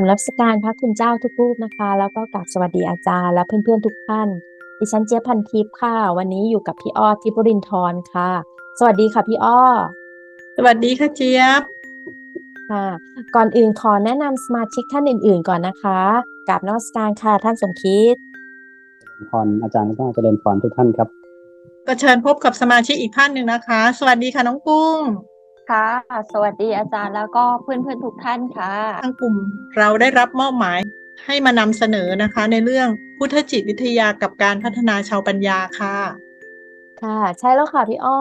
กราบนมัสการพระคุณเจ้าทุกรูปนะคะ แล้วก็กราบสวัสดีอาจารย์และเพื่อนๆทุกท่าน ดิฉันเจี๊ยบพันทิพย์ค่ะ วันนี้อยู่กับพี่อ้อทิพย์รินทร์ค่ะ สวัสดีค่ะพี่อ้อ สวัสดีค่ะเจี๊ยบ ค่ะ ก่อนอื่นขอแนะนำสมาชิกท่านอื่น ๆ ก่อนนะคะกราบนมัสการค่ะท่านสมคิดพรอาจารย์ก็เจริญพรทุกท่านครับ ก็เชิญพบกับสมาชิกอีกท่านหนึ่งนะคะ สวัสดีค่ะน้องกุ้ง ค่ะ สวัสดีอาจารย์แล้วก็เพื่อนๆทุกท่านค่ะ ทางกลุ่มเราได้รับมอบหมายให้มานำเสนอนะคะ ในเรื่องพุทธจิตวิทยากับการพัฒนาชาวปัญญาค่ะ ค่ะ ใช่แล้วค่ะพี่อ้อ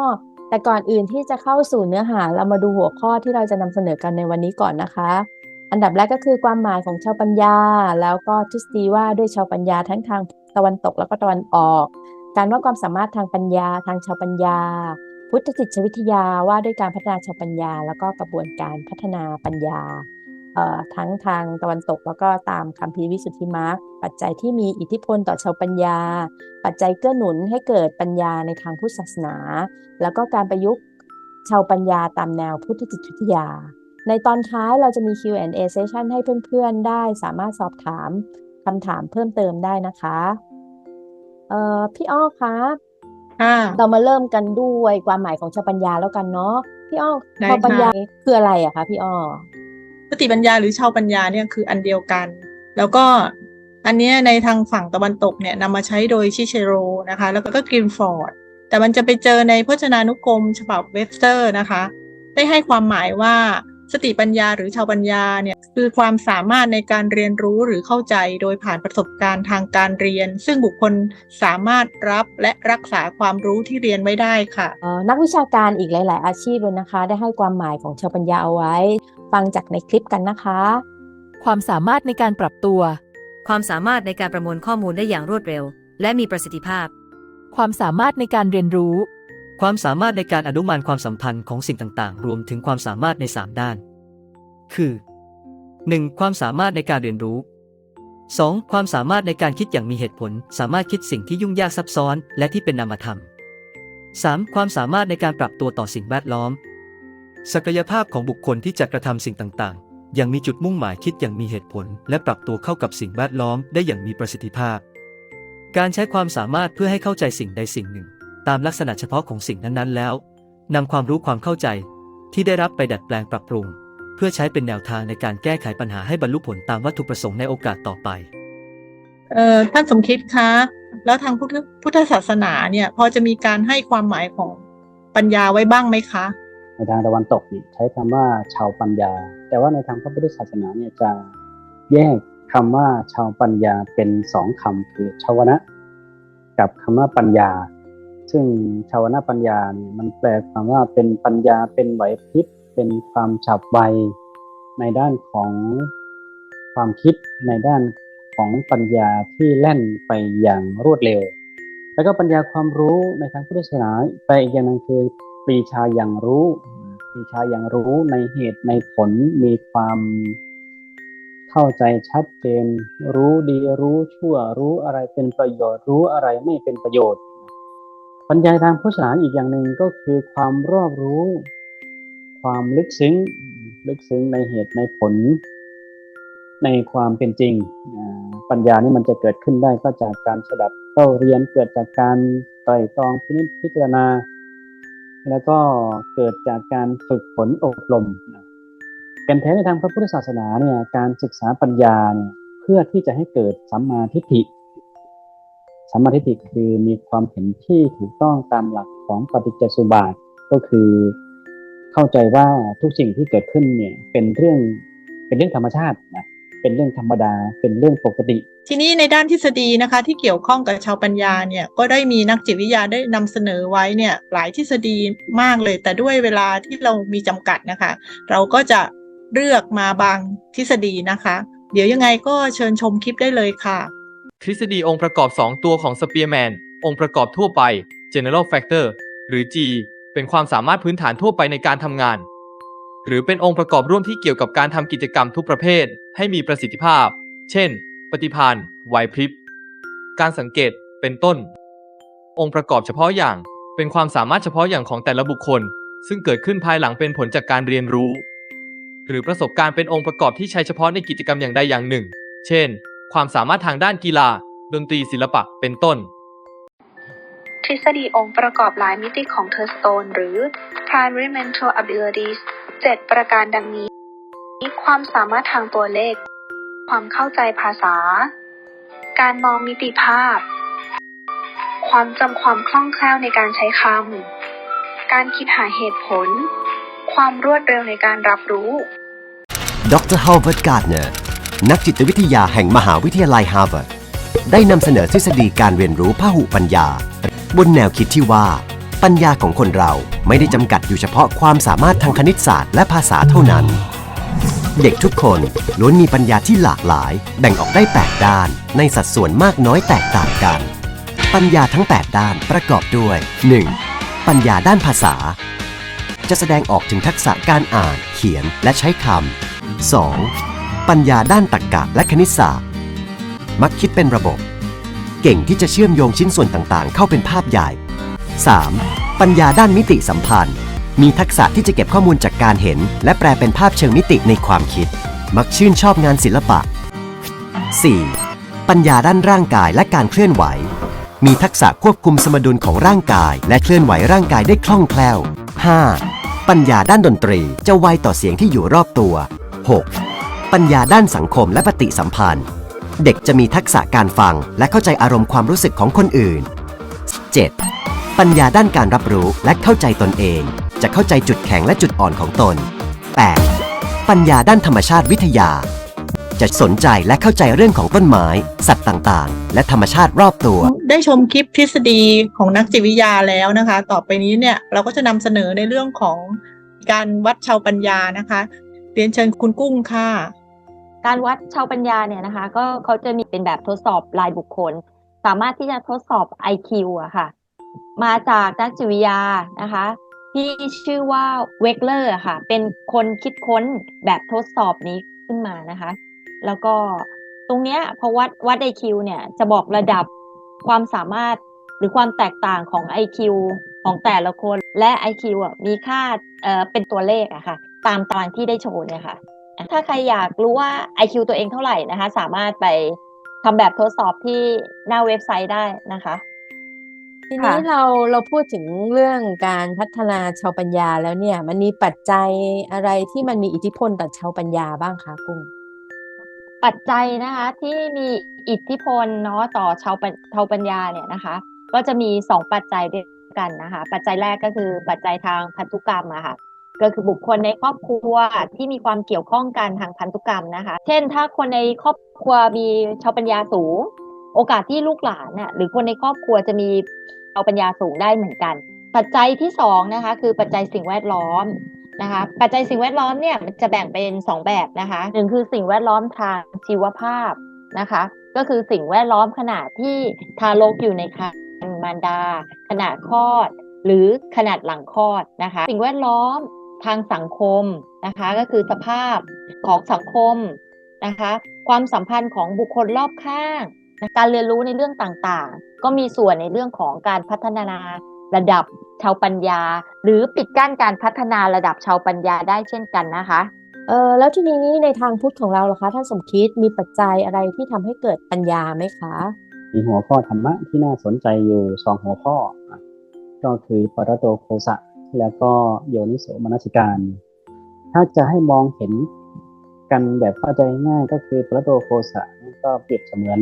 แต่ก่อนอื่นที่จะเข้าสู่เนื้อหาเรามาดูหัวข้อที่เราจะนำเสนอกันในวันนี้ก่อนนะคะ อันดับแรกก็คือความหมายของชาวปัญญา แล้วก็ทฤษฎีว่าด้วยชาวปัญญาทั้งทางตะวันตกแล้วก็ตะวันออก การว่าความสามารถทางปัญญาทางชาวปัญญา พุทธจิตวิทยาว่าด้วยการพัฒนาชาวปัญญา แล้วก็กระบวนการพัฒนาปัญญาทั้งทางตะวันตกแล้วก็ตามคัมภีวิสุทธิมรรคปัจจัยที่มีอิทธิพลต่อชาวปัญญา ปัจจัยเกื้อหนุนให้เกิดปัญญาในทางพุทธศาสนา แล้วก็การประยุกต์ชาวปัญญาตามแนวพุทธจิตวิทยา ในตอนท้ายเราจะมี Q&A session ให้เพื่อนๆได้สามารถสอบถามคำถามเพิ่มเติมได้นะคะ เอ่อพี่อ้อคะ เรามาเริ่มกันด้วยความหมายของชาวปัญญาแล้วกันเนาะพี่อ้อได้ชาวปัญญาค่ะคืออะไรอะคะพี่อ้อสติปัญญาหรือชาวปัญญาเนี่ยคืออันเดียวกัน แล้วก็อันเนี้ยในทางฝั่งตะวันตกเนี่ยนำมาใช้โดยชิเชโรนะคะ แล้วก็กรินฟอร์ด แต่มันจะไปเจอในพจนานุกรมฉบับเวบสเตอร์นะคะ ได้ให้ความหมายว่า สติปัญญาหรือชาวปัญญาเนี่ยคือความสามารถในการเรียนรู้หรือเข้าใจโดยผ่านประสบการณ์ทางการเรียน ซึ่งบุคคลสามารถรับและรักษาความรู้ที่เรียนไว้ได้ค่ะเอ่อนักวิชาการอีกหลาย ๆ อาชีพเลยนะคะ ได้ให้ความหมายของชาวปัญญาเอาไว้ ฟังจากในคลิปกันนะคะ ความสามารถในการปรับตัว ความสามารถในการประมวลข้อมูลได้อย่างรวดเร็ว และมีประสิทธิภาพ ความสามารถในการเรียนรู้ ความสามารถในการอนุมานความสัมพันธ์ของสิ่งต่างๆ รวมถึงความสามารถใน 3 ด้าน คือ 1. ความสามารถในการเรียนรู้ 2. ความสามารถในการคิดอย่างมีเหตุผล สามารถคิดสิ่งที่ยุ่งยากซับซ้อน และที่เป็นนามธรรม 3. ความสามารถในการปรับตัวต่อสิ่งแวดล้อม ศักยภาพของบุคคลที่จะกระทำสิ่งต่างๆ อย่างมีจุดมุ่งหมายคิดอย่างมีเหตุผล และปรับตัวเข้ากับสิ่งแวดล้อมได้อย่างมีประสิทธิภาพ การใช้ความสามารถเพื่อให้เข้าใจสิ่งใดสิ่งหนึ่ง ตามลักษณะเฉพาะของสิ่งนั้นๆ แล้วนำความรู้ความเข้าใจที่ได้รับไปดัดแปลงปรับปรุง เพื่อใช้เป็นแนวทางในการแก้ไขปัญหาให้บรรลุผลตามวัตถุประสงค์ในโอกาสต่อไปเอ่อท่านสมคิดคะแล้วทางพุทธพุทธศาสนาเนี่ย พอจะมีการให้ความหมายของปัญญาไว้บ้างไหมคะ ในทางตะวันตกเนี่ยใช้คำว่าชาวปัญญา แต่ว่าในทางพระพุทธศาสนาเนี่ยจะแยกคำว่าชาวปัญญาเป็นสองคำคือชาวนะ กับคำว่าปัญญา ซึ่งชาวนะปัญญาเนี่ยมันแปลความว่าเป็นปัญญาเป็นไหวพริบเป็นความฉับไวในด้านของความคิดในด้านของปัญญาที่แล่นไปอย่างรวดเร็ว แล้วก็ปัญญาความรู้ในทางพุทธศาสนาไปอีกอย่างหนึงคือปรีชาอย่างรู้ปรีชาอย่างรู้ในเหตุในผลมีความเข้าใจชัดเจน รู้ดีรู้ชั่วรู้อะไรเป็นประโยชน์ รู้อะไรไม่เป็นประโยชน์ ปัญญาทางพุทธศาสนาอีกอย่างหนึ่งก็คือความรอบรู้ ความลึกซึ้ง ลึกซึ้งในเหตุในผล ในความเป็นจริง ปัญญานี่มันจะเกิดขึ้นได้ก็จากการสดับเข้าเรียนเกิดจากการไตร่ตรองพินิจพิจารณา แล้วก็เกิดจากการฝึกฝนอบรมเป็นแท้ในทางพระพุทธศาสนาเนี่ยการศึกษาปัญญาเนี่ยเพื่อที่จะให้เกิดสัมมาทิฏฐิ สัมมาทิฏฐิคือมีความเห็นที่ถูกต้องตามหลักของปฏิจจสุบาทก็คือ เข้าใจว่าทุกสิ่งที่เกิดขึ้นเนี่ยเป็นเรื่องเป็นเรื่องธรรมชาตินะเป็นเรื่องธรรมดาเป็นเรื่องปกติ ทีนี้ในด้านทฤษฎีนะคะที่เกี่ยวข้องกับชาวปัญญาเนี่ยก็ได้มีนักจิตวิทยาได้นำเสนอไว้เนี่ยหลายทฤษฎีมากเลย แต่ด้วยเวลาที่เรามีจำกัดนะคะ เราก็จะเลือกมาบางทฤษฎีนะคะ เดี๋ยวยังไงก็เชิญชมคลิปได้เลยค่ะ ทฤษฎีองค์ประกอบ 2 ตัวของ Spearman องค์ประกอบทั่วไป General Factor หรือ G เป็นความสามารถพื้นฐานทั่วไปในการทำงาน หรือเป็นองค์ประกอบร่วมที่เกี่ยวกับการทำกิจกรรมทุกประเภท ให้มีประสิทธิภาพ เช่น ปฏิภาณไหวพริบ การสังเกต เป็นต้น องค์ประกอบเฉพาะอย่าง เป็นความสามารถเฉพาะอย่างของแต่ละบุคคล ซึ่งเกิดขึ้นภายหลังเป็นผลจากการเรียนรู้ หรือประสบการณ์เป็นองค์ประกอบที่ใช้เฉพาะในกิจกรรมอย่างใดอย่างหนึ่ง เช่น ความสามารถทางด้านกีฬา ดนตรีศิลปะเป็นต้น ทฤษฎีองค์ประกอบหลายมิติของเทอร์สโตน หรือ primary mental abilities 7 ประการดังนี้ ความสามารถทางตัวเลข ความเข้าใจภาษา การมองมิติภาพ ความจำความคล่องแคล่วในการใช้คำ การคิดหาเหตุผล ความรวดเร็วในการรับรู้ดรฮ นักจิตวิทยาแห่งมหาวิทยาลัยฮาร์วาร์ดได้นำเสนอทฤษฎีการเรียนรู้พหุปัญญา บนแนวคิดที่ว่า ปัญญาของคนเราไม่ได้จำกัดอยู่เฉพาะความสามารถทางคณิตศาสตร์และภาษาเท่านั้น เด็กทุกคนล้วนมีปัญญาที่หลากหลาย แบ่งออกได้ 8 ด้าน ในสัดส่วนมากน้อยแตกต่างกัน ปัญญาทั้ง 8 ด้านประกอบด้วย 1. ปัญญาด้านภาษา จะแสดงออกถึงทักษะการอ่าน เขียนและใช้คำ 2. ปัญญาด้านตรรกะและคณิตศาสตร์ มักคิดเป็นระบบ เก่งที่จะเชื่อมโยงชิ้นส่วนต่างๆ เข้าเป็นภาพใหญ่ 3. ปัญญาด้านมิติสัมพันธ์ มีทักษะที่จะเก็บข้อมูลจากการเห็น และแปลเป็นภาพเชิงมิติในความคิด มักชื่นชอบงานศิลปะ 4. ปัญญาด้านร่างกายและการเคลื่อนไหว มีทักษะควบคุมสมดุลของร่างกาย และเคลื่อนไหวร่างกายได้คล่องแคล่ว 5. ปัญญาด้านดนตรีจะไวต่อเสียงที่อยู่รอบตัว 6. ปัญญาด้านสังคมและปฏิสัมพันธ์ เด็กจะมีทักษะการฟังและเข้าใจอารมณ์ความรู้สึกของคนอื่น 7. ปัญญาด้านการรับรู้และเข้าใจตนเอง จะเข้าใจจุดแข็งและจุดอ่อนของตน 8. ปัญญาด้านธรรมชาติวิทยา จะสนใจและเข้าใจเรื่องของต้นไม้ สัตว์ต่างๆ และธรรมชาติรอบตัว ได้ชมคลิปทฤษฎีของนักจิตวิทยาแล้วนะคะ ต่อไปนี้เนี่ยเราก็จะนำเสนอในเรื่องของการวัดชาวปัญญานะคะ เรียนเชิญคุณกุ้งค่ะ การวัดชาวปัญญาเนี่ยนะคะ ก็เขาจะมีเป็นแบบทดสอบรายบุคคล สามารถที่จะทดสอบ IQ อะค่ะ มาจากนักจิตวิทยานะคะ ที่ชื่อว่าเวกเลอร์ค่ะ เป็นคนคิดค้นแบบทดสอบนี้ขึ้นมานะคะ แล้วก็ตรงเนี้ยพอวัดวัด IQ เนี่ยจะบอกระดับความสามารถหรือความแตกต่างของ IQ ของแต่ละคนและ IQ อะมีค่าเอ่อเป็นตัวเลขอะค่ะ ตามตารางที่ได้โชว์เนี่ยค่ะ ถ้าใครอยากรู้ว่า IQ ตัวเองเท่าไหร่นะคะ สามารถไปทำแบบทดสอบที่หน้าเว็บไซต์ได้นะคะ ทีนี้ค่ะ เราเราพูดถึงเรื่องการพัฒนาชาวปัญญาแล้วเนี่ย มันมีปัจจัยอะไรที่มันมีอิทธิพลต่อชาวปัญญาบ้างคะกุ้งปัจจัยนะคะที่มีอิทธิพลเนาะต่อชาวปัญชาวปัญญาเนี่ยนะคะ ก็จะมีสองปัจจัยด้วยกันนะคะ ปัจจัยแรกก็คือปัจจัยทางพันธุกรรมอะค่ะ ก็คือบุคคลในครอบครัวที่มีความเกี่ยวข้องกันทางพันธุกรรมนะคะ เช่น ถ้าคนในครอบครัวมีชาวปัญญาสูง โอกาสที่ลูกหลานน่ะหรือคนในครอบครัวจะมีชาวปัญญาสูงได้เหมือนกัน ปัจจัยที่สองนะคะคือปัจจัยสิ่งแวดล้อมนะคะปัจจัยสิ่งแวดล้อมเนี่ยจะแบ่งเป็นสองแบบนะคะหนึ่งคือสิ่งแวดล้อมทางชีวภาพนะคะ ก็คือสิ่งแวดล้อมขณะที่ทารกอยู่ในครรภ์มารดา ขณะคลอด หรือขนาดหลังคลอดนะคะ สิ่งแวดล้อม ทางสังคมนะคะ ก็คือสภาพของสังคมนะคะ ความสัมพันธ์ของบุคคลรอบข้างนะการเรียนรู้ในเรื่องต่างๆ ก็มีส่วนในเรื่องของการพัฒนาระดับชาวปัญญา หรือปิดกั้นการพัฒนาระดับชาวปัญญาได้เช่นกันนะคะเออแล้วทีนี้ในทางพุทธของเราล่ะคะท่านสมคิดมีปัจจัยอะไรที่ทำให้เกิดปัญญาไหมคะมีหัวข้อธรรมะที่น่าสนใจอยู่สองหัวข้ออะก็คือปรตโตโคสะ แล้วก็โยนิโสมนสิการ ถ้าจะให้มองเห็นกันแบบเข้าใจง่ายก็คือปรตโตโคสะนี่ก็เปรียบเสมือน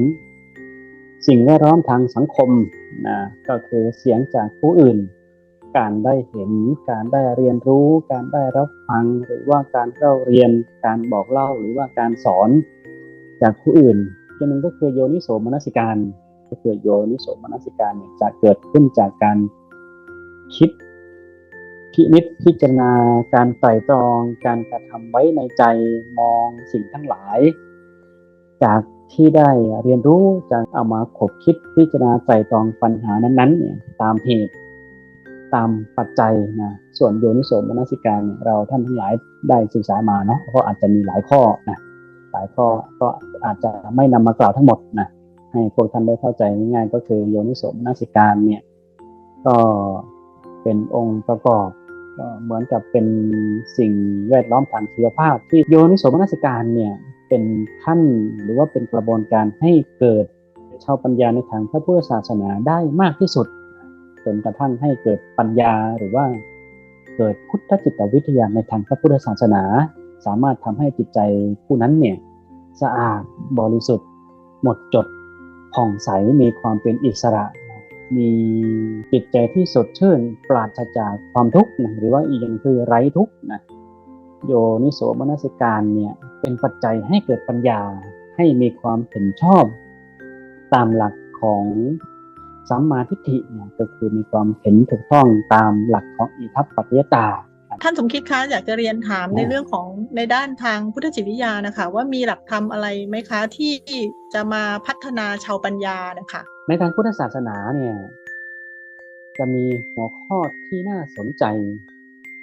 สิ่งแวดล้อมทางสังคมนะก็คือเสียงจากผู้อื่น การได้เห็น การได้เรียนรู้ การได้รับฟัง หรือว่าการเข้าเรียน การบอกเล่าหรือว่าการสอนจากผู้อื่นอีกหนึ่งก็คือโยนิโสมนสิการ ก็คือโยนิโสมนสิการเนี่ยจะเกิดขึ้นจากการคิด พินิจพิจารณาการไตร่ตรองการกระทำไว้ในใจมองสิ่งทั้งหลาย จากที่ได้เรียนรู้จะเอามาขบคิดพิจารณาไตร่ตรองปัญหานั้นๆเนี่ยตามเหตุตามปัจจัยนะส่วนโยนิโสมนสิการเนี่เราท่านทั้งหลายได้ศึกษามาเนาะเพราะอาจจะมีหลายข้อนะหลายข้อก็อาจจะไม่นำมากล่าวทั้งหมดนะให้พวกท่านได้เข้าใจง่ายๆก็คือโยนิโสมนสิการเนี่ยก็เป็นองค์ประกอบ เหมือนกับเป็นสิ่งแวดล้อมทางชีวภาพ ที่โยนิโสมนสิการเนี่ยเป็นขั้นหรือว่าเป็นกระบวนการให้เกิดชาวปัญญาในทางพระพุทธศาสนาได้มากที่สุดจนกระทั่งให้เกิดปัญญาหรือว่าเกิดพุทธจิตวิทยาในทางพระพุทธศาสนา สามารถทำให้จิตใจผู้นั้นเนี่ยสะอาดบริสุทธิ์ หมดจดผ่องใสมีความเป็นอิสระ มีจิตใจที่สดชื่นปราศจากความทุกข์นะหรือว่าอีกอย่างคือไร้ทุกข์นะโยนิโสมนสิการเนี่ยเป็นปัจจัยให้เกิดปัญญาให้มีความเห็นชอบ ตามหลักของสัมมาทิฏฐิเนี่ยก็คือมีความเห็นถูกต้องตามหลักของอิทัปปัจจยตา ท่านสมคิดคะอยากจะเรียนถามอ่าในเรื่องของในด้านทางพุทธจิตวิทยานะคะ ว่ามีหลักธรรมอะไรไหมคะที่จะมาพัฒนาชาวปัญญานะคะในทางพุทธศาสนาเนี่ยจะมีหัวข้อที่น่าสนใจ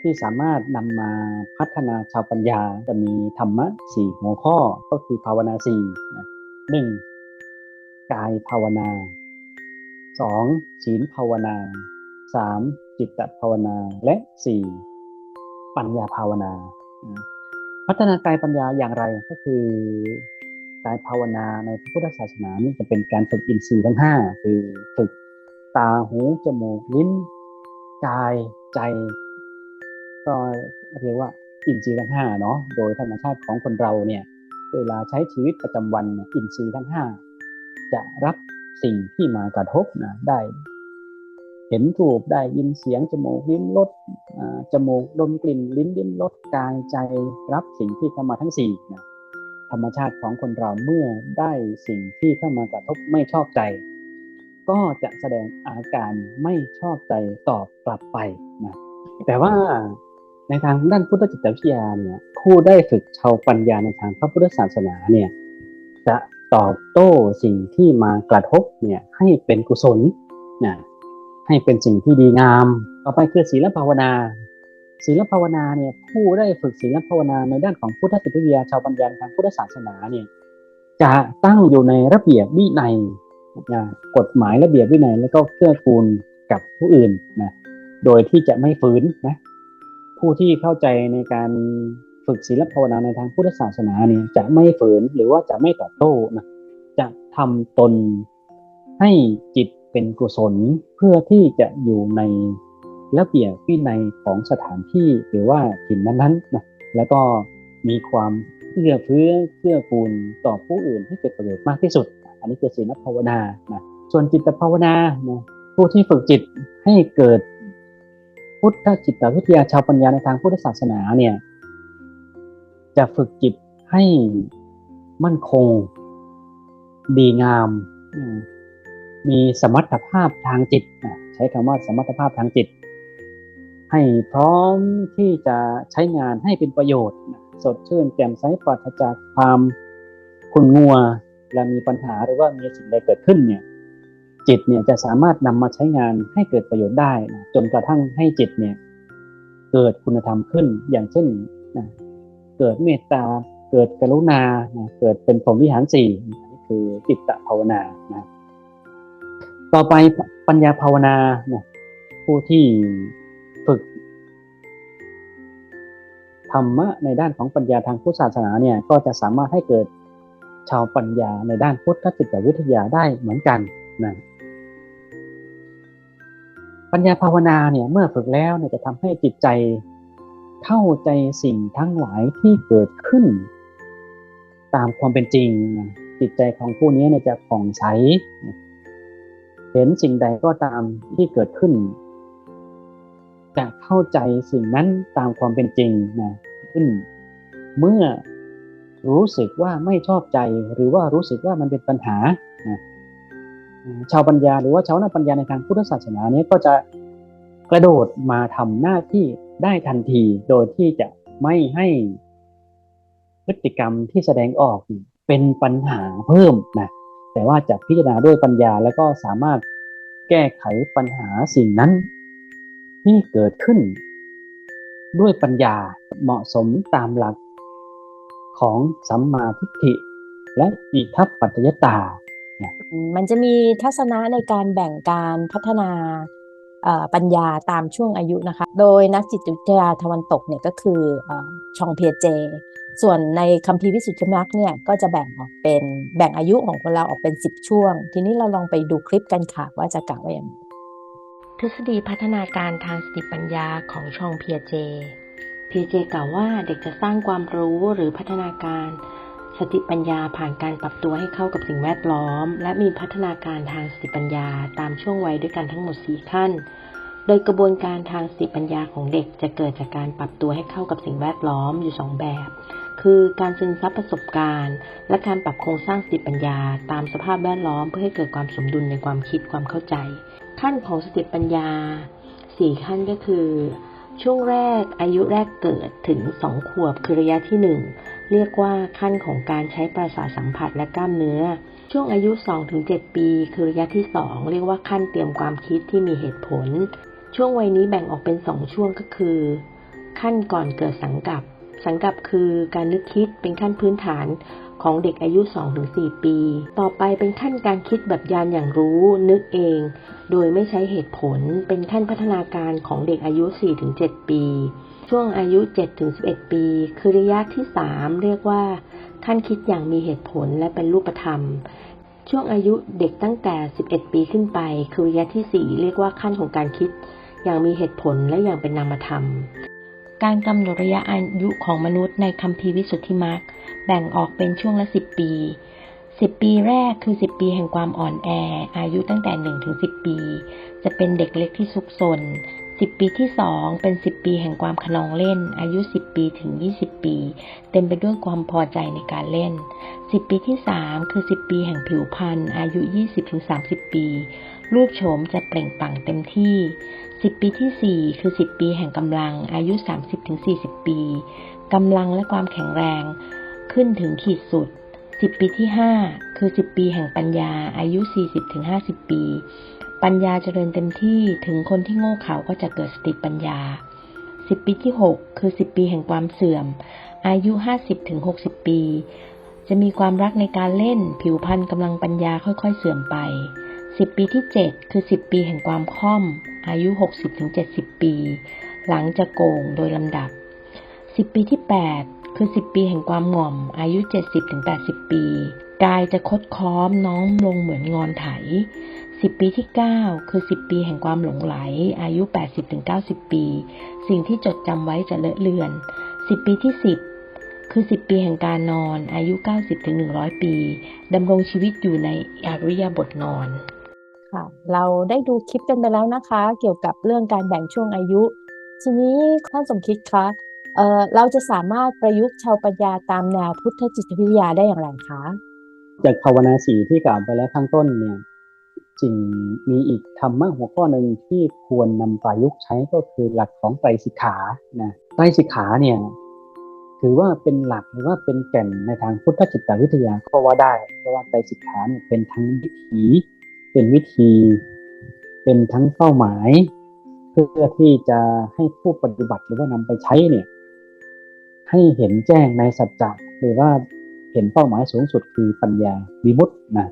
ที่สามารถนำมาพัฒนาชาวปัญญาจะมีธรรมะสี่หัวข้อก็คือภาวนาสี่นะหนึ่งกายภาวนาสองศีลภาวนาสามจิตตภาวนาและสี่ ปัญญาภาวนานะพัฒนากายปัญญาอย่างไรก็คือการภาวนาในพระพุทธศาสนานี่จะเป็นการฝึกอินทรีย์ทั้งห้าคือฝึกตาหูจมูกลิ้นกายใจ ก็เรียกว่าอินทรีย์ทั้งห้าเนาะโดยธรรมชาติของคนเราเนี่ยเวลาใช้ชีวิตประจำวันเนี่ยอินทรีย์ทั้งห้าจะรับสิ่งที่มากระทบนะได้ เห็นรูปได้ยินเสียงจมูกลิ้นรสจมูกดมกลิ่นลิ้นลิ้นรสกายใจรับสิ่งที่เข้ามาทั้งสี่นะธรรมชาติของคนเราเมื่อได้สิ่งที่เข้ามากระทบไม่ชอบใจ ก็จะแสดงอาการไม่ชอบใจตอบกลับไปนะแต่ว่าในทางด้านพุทธจิตวิทยาเนี่ยผู้ได้ฝึกชาวปัญญาในทางพระพุทธศาสนาเนี่ยจะตอบโต้สิ่งที่มากระทบเนี่ยให้เป็นกุศลนะ ให้เป็นสิ่งที่ดีงาม ต่อไปคือศีลภาวนา ศีลภาวนาเนี่ยผู้ได้ฝึกศีลภาวนาในด้านของพุทธจิตวิทยาชาวปัญญาทางพุทธศาสนาเนี่ยจะตั้งอยู่ในระเบียบวินัยกฎหมายระเบียบวินัยแล้วก็เกื้อกูลกับผู้อื่นนะโดยที่จะไม่ฝืนนะผู้ที่เข้าใจในการฝึกศีลภาวนาในทางพุทธศาสนาเนี่ยจะไม่ฝืนหรือว่าจะไม่ตอบโต้นะจะทำตนให้จิต เป็นกุศลเพื่อที่จะอยู่ในระเบียบวินัยของสถานที่หรือว่าถิ่นนั้นๆนะแล้วก็มีความเอื้อเฟื้อเกื้อกูลต่อผู้อื่นให้เกิดประโยชน์มากที่สุด อันนี้คือศีลภาวนานะส่วนจิตภาวนานะผู้ที่ฝึกจิตให้เกิดพุทธจิตวิทยาชาวปัญญาในทางพุทธศาสนาเนี่ยจะฝึกจิตให้มั่นคง ดีงาม มีสมรรถภาพทางจิตใช้คำว่าสมรรถภาพทางจิต ให้พร้อมที่จะใช้งานให้เป็นประโยชน์ สดชื่นแจ่มใสปราศจากความขุ่นงัวและมีปัญหาหรือว่ามีสิ่งใดเกิดขึ้นเนี่ยจิตเนี่ยจะสามารถนำมาใช้งานให้เกิดประโยชน์ได้นะจนกระทั่งให้จิตเนี่ยเกิดคุณธรรมขึ้นอย่างเช่นนะเกิดเมตตา เกิดกรุณานะเกิดเป็นพรหมวิหารสี่นี่คือจิตตภาวนานะ ต่อไปปัญญาภาวนานะผู้ที่ฝึกธรรมะในด้านของปัญญาทางพุทธศาสนาเนี่ยก็จะสามารถให้เกิดชาวปัญญาในด้านพุทธจิตวิทยาได้เหมือนกันนะปัญญาภาวนาเนี่ยเมื่อฝึกแล้วเนี่ยจะทำให้จิตใจเข้าใจสิ่งทั้งหลายที่เกิดขึ้น ตามความเป็นจริงนะจิตใจของผู้นี้เนี่ยจะผ่องใส เห็นสิ่งใดก็ตามที่เกิดขึ้น จะเข้าใจสิ่งนั้นตามความเป็นจริงนะขึ้น เมื่อรู้สึกว่าไม่ชอบใจ หรือว่ารู้สึกว่ามันเป็นปัญหานะชาวปัญญาหรือว่าชาวนาปัญญาในทางพุทธศาสนาเนี้ยก็จะกระโดดมาทำหน้าที่ได้ทันที โดยที่จะไม่ให้พฤติกรรมที่แสดงออกเป็นปัญหาเพิ่มนะ แต่ว่าจะพิจารณาด้วยปัญญาแล้วก็สามารถแก้ไขปัญหาสิ่งนั้น ที่เกิดขึ้น ด้วยปัญญาเหมาะสมตามหลักของสัมมาทิฏฐิและอิทัปปัจจยตามมันจะมีทัศนะในการแบ่งการพัฒนาปัญญาตามช่วงอายุนะคะ โดยนักจิตวิทยาตะวันตกเนี่ยก็คืออชองเพียเจ ส่วนในคัมภีร์วิสุทธิมรรคเนี่ยก็จะแบ่งออกเป็นแบ่งอายุของคนเราออกเป็น 10 ช่วง ทีนี้เราลองไปดูคลิปกันค่ะว่าจะกล่าวว่าอย่างไรทฤษฎีพัฒนาการทางสติปัญญาของชองเพียเจ เพียเจกล่าวว่าเด็กจะสร้างความรู้หรือพัฒนาการ สติปัญญาผ่านการปรับตัวให้เข้ากับสิ่งแวดล้อม และมีพัฒนาการทางสติปัญญาตามช่วงวัยด้วยกันทั้งหมด 4 ขั้นโดยกระบวนการทางสติปัญญาของเด็กจะเกิดจากการปรับตัวให้เข้ากับสิ่งแวดล้อมอยู่ 2 แบบ คือการซึมซับประสบการณ์ และการปรับโครงสร้างสติปัญญา ตามสภาพแวดล้อมเพื่อให้เกิดความสมดุลในความคิดความเข้าใจ ขั้นของสติปัญญาสี่ขั้นก็คือ ช่วงแรกอายุแรกเกิดถึงสองขวบคือระยะที่หนึ่งเรียกว่าขั้นของการใช้ประสาทสัมผัสและกล้ามเนื้อ ช่วงอายุ 2-7 ปี คือระยะที่ 2 เรียกว่าขั้นเตรียมความคิดที่มีเหตุผล ช่วงวัยนี้แบ่งออกเป็น 2 ช่วงก็คือ ขั้นก่อนเกิดสังกัป สังกัปคือการนึกคิดเป็นขั้นพื้นฐานของเด็กอายุ 2-4 ปี ต่อไปเป็นขั้นการคิดแบบยานอย่างรู้ นึกเอง โดยไม่ใช้เหตุผล เป็นขั้นพัฒนาการของเด็กอายุ 4-7 ปี ช่วงอายุ 7-11 ปี คือระยะที่ 3 เรียกว่า ขั้นคิดอย่างมีเหตุผลและเป็นรูปธรรม ช่วงอายุเด็กตั้งแต่ 11 ปีขึ้นไป คือระยะที่ 4 เรียกว่าขั้นของการคิด อย่างมีเหตุผลและอย่างเป็นนามธรรม การกำหนดระยะอายุของมนุษย์ในคัมภีร์วิสุทธิมรรคแบ่งออกเป็นช่วงละ10ปี10ปีแรกคือ10ปีแห่งความอ่อนแอ อายุตั้งแต่1ถึง10ปี จะเป็นเด็กเล็กที่ซุกซน 10ปีที่2เป็น10ปีแห่งความขนองเล่น อายุ10ปีถึง20ปี เต็มไปด้วยความพอใจในการเล่น10ปีที่3คือ10ปีแห่งผิวพรรณอายุ20ถึง30ปี รูปโฉมจะเปล่งปลั่งเต็มที่10ปีที่สี่คือ10ปีแห่งกำลัง อายุ30ถึง40ปีกำลังและความแข็งแรงขึ้นถึงขีดสุด10ปีที่5คือ10ปีแห่งปัญญา อายุ40ถึง50ปี ปัญญาเจริญเต็มที่ถึงคนที่โง่เขลาก็จะเกิดสติปัญญา10ปีที่6คือ10ปีแห่งความเสื่อม อายุ50ถึง60ปี จะมีความรักในการเล่น ผิวพรรณกำลังปัญญาค่อยๆเสื่อมไป10ปีที่7คือ10ปีแห่งความค่อม อายุ60ถึง70ปี หลังจะโกงโดยลำดับ10ปีที่8คือ10ปีแห่งความหง่อม อายุ70ถึง80ปี กายจะคดค้อมน้อมลงเหมือนงอนไถ 10 ปีที่ 9 คือ 10 ปีแห่งความหลงไหล อายุ 80ถึง90 ปี สิ่งที่จดจำไว้จะเลอะเลือน 10 ปีที่ 10 คือ 10 ปีแห่งการนอน อายุ 90ถึง100 ปีดำรงชีวิตอยู่ในอริยบทนอนค่ะเราได้ดูคลิปกันไปแล้วนะคะ เกี่ยวกับเรื่องการแบ่งช่วงอายุ ทีนี้ท่านสมคิดคะเอ่อเราจะสามารถประยุกต์ชาวปัญญาตามแนวพุทธจิตวิทยาได้อย่างไรคะ จากภาวนาสีที่กล่าวไปแล้วข้างต้นเนี่ย จึงมีอีกธรรมะหัวข้อหนึ่งที่ควรนำประยุกต์ใช้ก็คือหลักของไตรสิกขานะไตรสิกขาเนี่ยถือว่าเป็นหลักหรือว่าเป็นแก่นในทางพุทธจิตวิทยาก็ว่าได้ เพราะว่าไตรสิกขาเนี่ยเป็นทั้งวิถีเป็นวิธี เป็นทั้งเป้าหมาย เพื่อที่จะให้ผู้ปฏิบัติหรือว่านำไปใช้เนี่ย ให้เห็นแจ้งในสัจจะหรือว่าเห็นเป้าหมายสูงสุดคือปัญญาวิมุตตินะ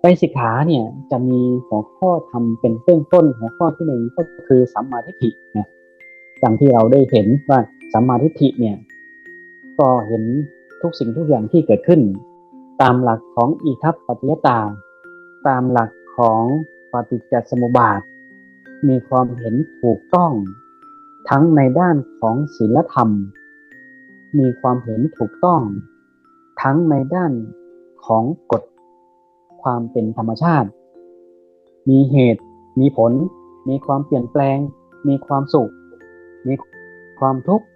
ไตรสิกขาเนี่ยจะมีหัวข้อทำเป็นเบื้องต้นหัวข้อที่หนึ่งก็คือสัมมาทิฏฐินะดังที่เราได้เห็นว่าสัมมาทิฏฐิเนี่ยก็เห็นทุกสิ่งทุกอย่างที่เกิดขึ้น ตามหลักของอิทัปปัจจยตา ตามหลักของปฏิจจสมุปบาท มีความเห็นถูกต้อง ทั้งในด้านของศีลธรรม มีความเห็นถูกต้อง ทั้งในด้านของกฎ ความเป็นธรรมชาติ มีเหตุ มีผล มีความเปลี่ยนแปลง มีความสุข มีความทุกข์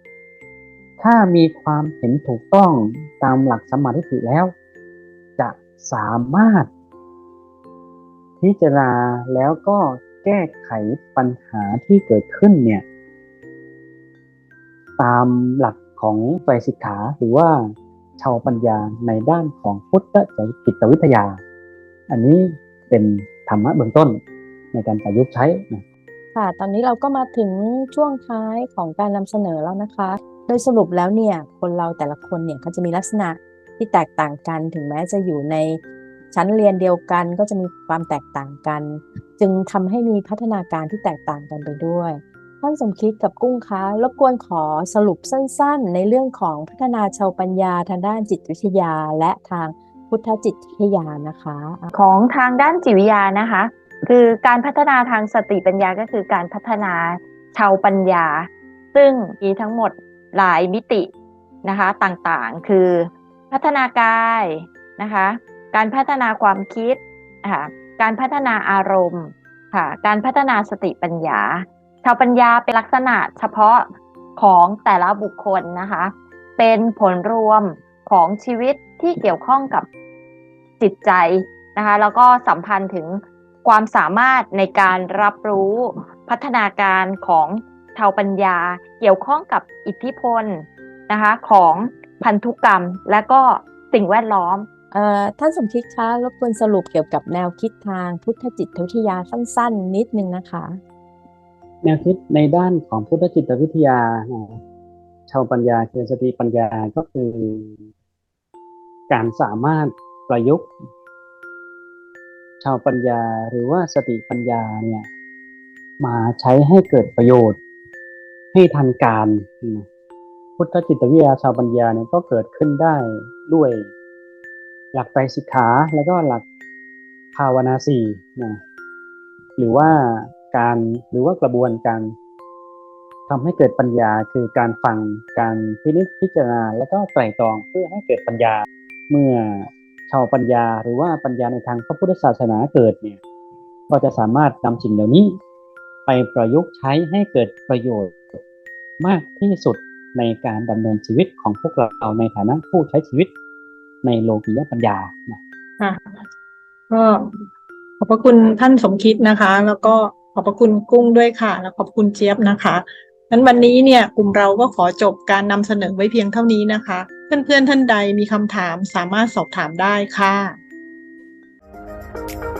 ถ้ามีความเห็นถูกต้องตามหลักสมาธิิแล้ว จะสามารถ พิจารณาแล้วก็แก้ไขปัญหาที่เกิดขึ้นเนี่ย ตามหลักของไตรสิกขาหรือว่าชาวปัญญาในด้านของพุทธจิตวิทยา อันนี้เป็นธรรมะเบื้องต้นในการประยุกต์ใช้นะค่ะ ตอนนี้เราก็มาถึงช่วงท้ายของการนำเสนอแล้วนะคะ โดยสรุปแล้วเนี่ยคนเราแต่ละคนเนี่ยเขาจะมีลักษณะที่แตกต่างกัน ถึงแม้จะอยู่ในชั้นเรียนเดียวกันก็จะมีความแตกต่างกัน จึงทำให้มีพัฒนาการที่แตกต่างกันไปด้วย ท่านสมคิดกับกุ้งคะรบกวนขอสรุปสั้นๆ ในเรื่องของพัฒนาชาวปัญญาทางด้านจิตวิทยาและทาง พุทธจิตวิทยานะคะ ของทางด้านจิตวิทยานะคะ คือการพัฒนาทางสติปัญญาก็คือการพัฒนาชาวปัญญา ซึ่งมีทั้งหมดหลายมิตินะคะต่างๆ คือพัฒนากายนะคะ การพัฒนาความคิดค่ะการพัฒนาอารมณ์ค่ะการพัฒนาสติปัญญา ชาวปัญญาเป็นลักษณะเฉพาะของแต่ละบุคคลนะคะ เป็นผลรวมของชีวิตที่เกี่ยวข้องกับ จิตใจนะคะแล้วก็สัมพันธ์ถึงความสามารถในการรับรู้พัฒนาการของชาวปัญญา เกี่ยวข้องกับอิทธิพลนะคะของพันธุกรรมและก็สิ่งแวดล้อมเอ่อท่านสมคิดคะรบกวนสรุปเกี่ยวกับแนวคิดทางพุทธจิตวิทยาสั้น ๆ นิดนึงนะคะ แนวคิดในด้านของพุทธจิตวิทยานะชาวปัญญาคือสติปัญญาก็คือ การสามารถ ประยุกต์ ชาวปัญญาหรือว่าสติปัญญาเนี่ยมาใช้ให้เกิดประโยชน์ ให้ทันการ พุทธจิตวิทยาชาวปัญญาเนี่ยก็เกิดขึ้นได้ด้วย หลักไตรสิกขาแล้วก็หลักภาวนาสี่นะหรือว่าการหรือว่ากระบวนการทำให้เกิดปัญญาคือการฟังการพินิจพิจารณา แล้วก็ไตร่ตรองเพื่อให้เกิดปัญญาเมื่อ ชาวปัญญาหรือว่าปัญญาในทางพระพุทธศาสนาเกิดเนี่ยก็จะสามารถนำสิ่งเหล่านี้ ไปประยุกต์ใช้ให้เกิดประโยชน์มากที่สุดในการดำเนินชีวิตของพวกเราในฐานะผู้ใช้ชีวิตในโลกียปัญญาค่ะก็ขอบพระคุณท่านสมคิดนะคะ แล้วก็ขอบพระคุณกุ้งด้วยค่ะ แล้วขอบคุณเจี๊ยบนะคะ นั้นวันนี้เนี่ยกลุ่มเราก็ขอจบการนำเสนอไว้เพียงเท่านี้นะคะ เพื่อนๆท่านใดมีคำถามสามารถสอบถามได้ค่ะ thank you